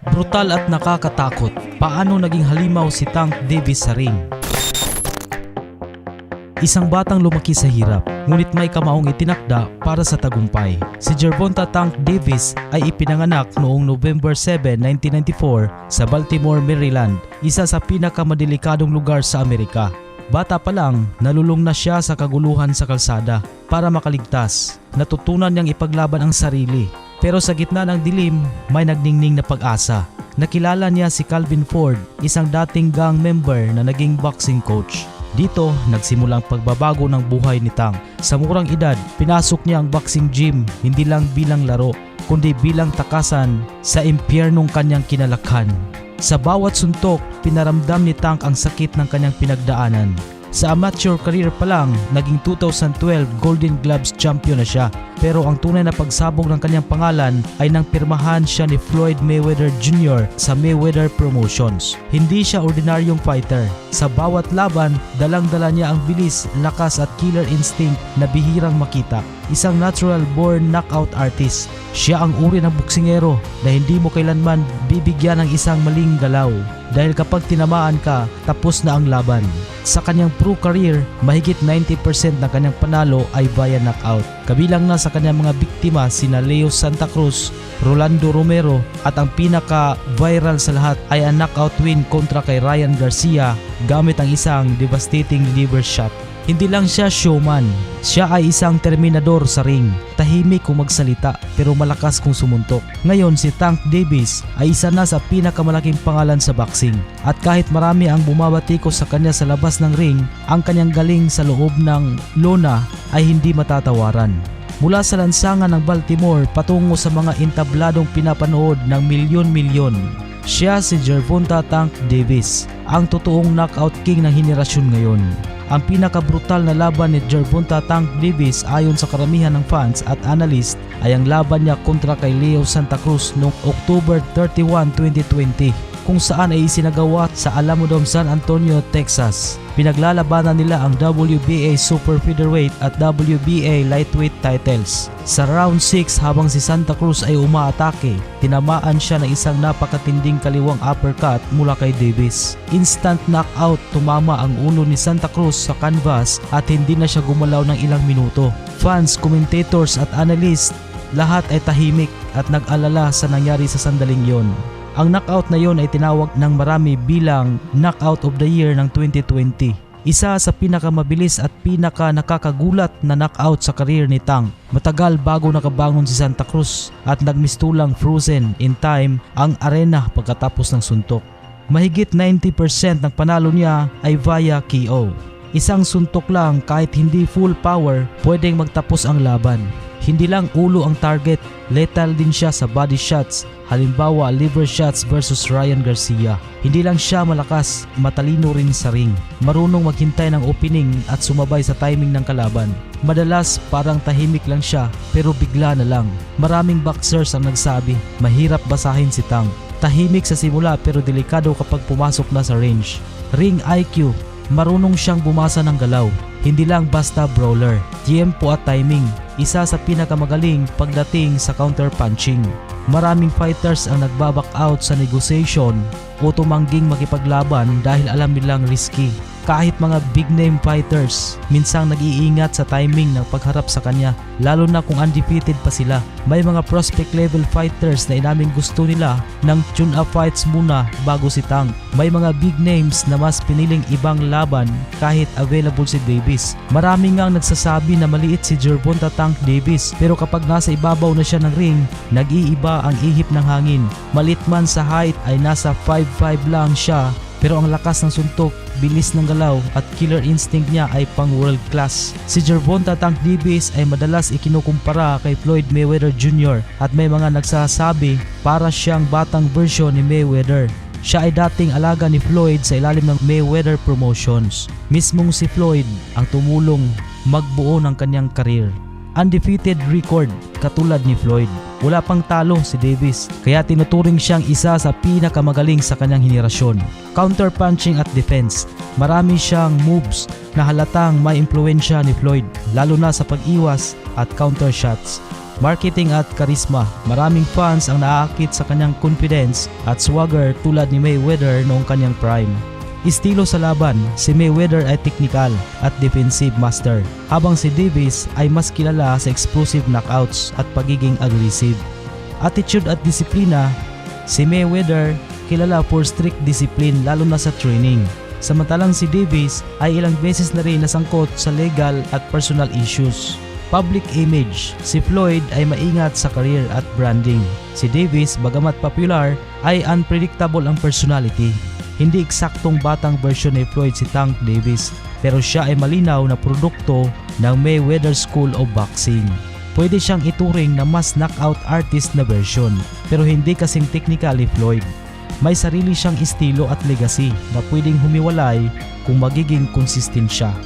Brutal at nakakatakot. Paano naging halimaw si Tank Davis sa ring? Isang batang lumaki sa hirap, ngunit may kamaong itinakda para sa tagumpay. Si Gervonta Tank Davis ay ipinanganak noong November 7, 1994 sa Baltimore, Maryland, isa sa pinakamaddelikadong lugar sa Amerika. Bata pa lang, nalulung na siya sa kaguluhan sa kalsada para makaligtas. Natutunan niyang ipaglaban ang sarili. Pero sa gitna ng dilim, may nagningning na pag-asa. Nakilala niya si Calvin Ford, isang dating gang member na naging boxing coach. Dito, nagsimula ang pagbabago ng buhay ni Tang. Sa murang edad, pinasok niya ang boxing gym hindi lang bilang laro, kundi bilang takasan sa impyernong kanyang kinalakhan. Sa bawat suntok, pinaramdam ni Tank ang sakit ng kanyang pinagdaanan. Sa amateur career pa lang, naging 2012 Golden Gloves champion na siya. Pero ang tunay na pagsabog ng kanyang pangalan ay nang pirmahan siya ni Floyd Mayweather Jr. sa Mayweather Promotions. Hindi siya ordinaryong fighter. Sa bawat laban, dalang-dala niya ang bilis, lakas at killer instinct na bihirang makita. Isang natural born knockout artist. Siya ang uri ng buksingero na hindi mo kailanman bibigyan ng isang maling galaw. Dahil kapag tinamaan ka, tapos na ang laban. Sa kanyang pro career, mahigit 90% ng kanyang panalo ay via knockout. Kabilang na sa kanyang mga biktima sina Leo Santa Cruz, Rolando Romero at ang pinaka-viral sa lahat ay ang knockout win kontra kay Ryan Garcia gamit ang isang devastating liver shot. Hindi lang siya showman, siya ay isang terminador sa ring. Tahimik kung magsalita pero malakas kung sumuntok. Ngayon si Tank Davis ay isa na sa pinakamalaking pangalan sa boxing. At kahit marami ang bumabatiko sa kanya sa labas ng ring, ang kanyang galing sa loob ng lona ay hindi matatawaran. Mula sa lansangan ng Baltimore patungo sa mga intabladong pinapanood ng milyon-milyon. Siya si Gervonta Tank Davis, ang totoong knockout king ng henerasyon ngayon. Ang pinakabrutal na laban ni Gervonta Tank Davis ayon sa karamihan ng fans at analyst ay ang laban niya kontra kay Leo Santa Cruz noong October 31, 2020 kung saan ay isinagawa sa Alamodome San Antonio, Texas. Pinaglalabanan nila ang WBA Super Featherweight at WBA Lightweight titles. Sa round 6 habang si Santa Cruz ay umaatake, tinamaan siya ng isang napakatinding kaliwang uppercut mula kay Davis. Instant knockout tumama ang ulo ni Santa Cruz sa canvas at hindi na siya gumalaw ng ilang minuto. Fans, commentators at analysts lahat ay tahimik at nag-alala sa nangyari sa sandaling yon. Ang knockout na yon ay tinawag ng marami bilang Knockout of the Year ng 2020. Isa sa pinakamabilis at pinaka nakakagulat na knockout sa karir ni Tang. Matagal bago nakabangon si Santa Cruz at nagmistulang frozen in time ang arena pagkatapos ng suntok. Mahigit 90% ng panalo niya ay via KO. Isang suntok lang kahit hindi full power pwedeng magtapos ang laban. Hindi lang ulo ang target, lethal din siya sa body shots, halimbawa liver shots versus Ryan Garcia. Hindi lang siya malakas, matalino rin sa ring. Marunong maghintay ng opening at sumabay sa timing ng kalaban. Madalas parang tahimik lang siya pero bigla na lang. Maraming boxers ang nagsabi, mahirap basahin si Tang. Tahimik sa simula pero delikado kapag pumasok na sa range. Ring IQ, marunong siyang bumasa ng galaw. Hindi lang basta brawler, tiempo at timing, isa sa pinakamagaling pagdating sa counter punching. Maraming fighters ang nagbaback out sa negotiation o tumangging makipaglaban dahil alam nilang risky. Kahit mga big name fighters, minsang nag-iingat sa timing ng pagharap sa kanya, lalo na kung undefeated pa sila. May mga prospect level fighters na inaming gusto nila ng tune-up fights muna bago si Tang. May mga big names na mas piniling ibang laban kahit available si Davis. Marami ngang nagsasabi na maliit si Gervonta Tank Davis pero kapag nasa ibabaw na siya ng ring, nag-iiba ang ihip ng hangin. Malit man sa height ay nasa 5'5 lang siya pero ang lakas ng suntok, bilis ng galaw at killer instinct niya ay pang world class. Si Gervonta Tank Davis ay madalas ikinukumpara kay Floyd Mayweather Jr. at may mga nagsasabi para siyang batang version ni Mayweather. Siya ay dating alaga ni Floyd sa ilalim ng Mayweather Promotions. Mismong si Floyd ang tumulong magbuo ng kanyang karir. Undefeated record katulad ni Floyd. Wala pang talo si Davis kaya tinuturing siyang isa sa pinakamagaling sa kanyang henerasyon. Counter punching at defense. Marami siyang moves na halatang may impluensya ni Floyd lalo na sa pag-iwas at counter shots. marketing at karisma. Maraming fans ang naaakit sa kanyang confidence at swagger tulad ni Mayweather noong kanyang prime. Estilo sa laban, si Mayweather ay technical at defensive master, habang si Davis ay mas kilala sa explosive knockouts at pagiging aggressive. Attitude at disiplina, si Mayweather kilala for strict discipline lalo na sa training. Samantalang si Davis ay ilang beses na rin nasangkot sa legal at personal issues. Public image, si Floyd ay maingat sa career at branding. Si Davis, bagamat popular, ay unpredictable ang personality. Hindi eksaktong batang version ni Floyd si Tank Davis, pero siya ay malinaw na produkto ng Mayweather School of Boxing. Pwede siyang ituring na mas knockout artist na version, pero hindi kasing technical ni Floyd. May sarili siyang estilo at legacy na pwedeng humiwalay kung magiging consistent siya.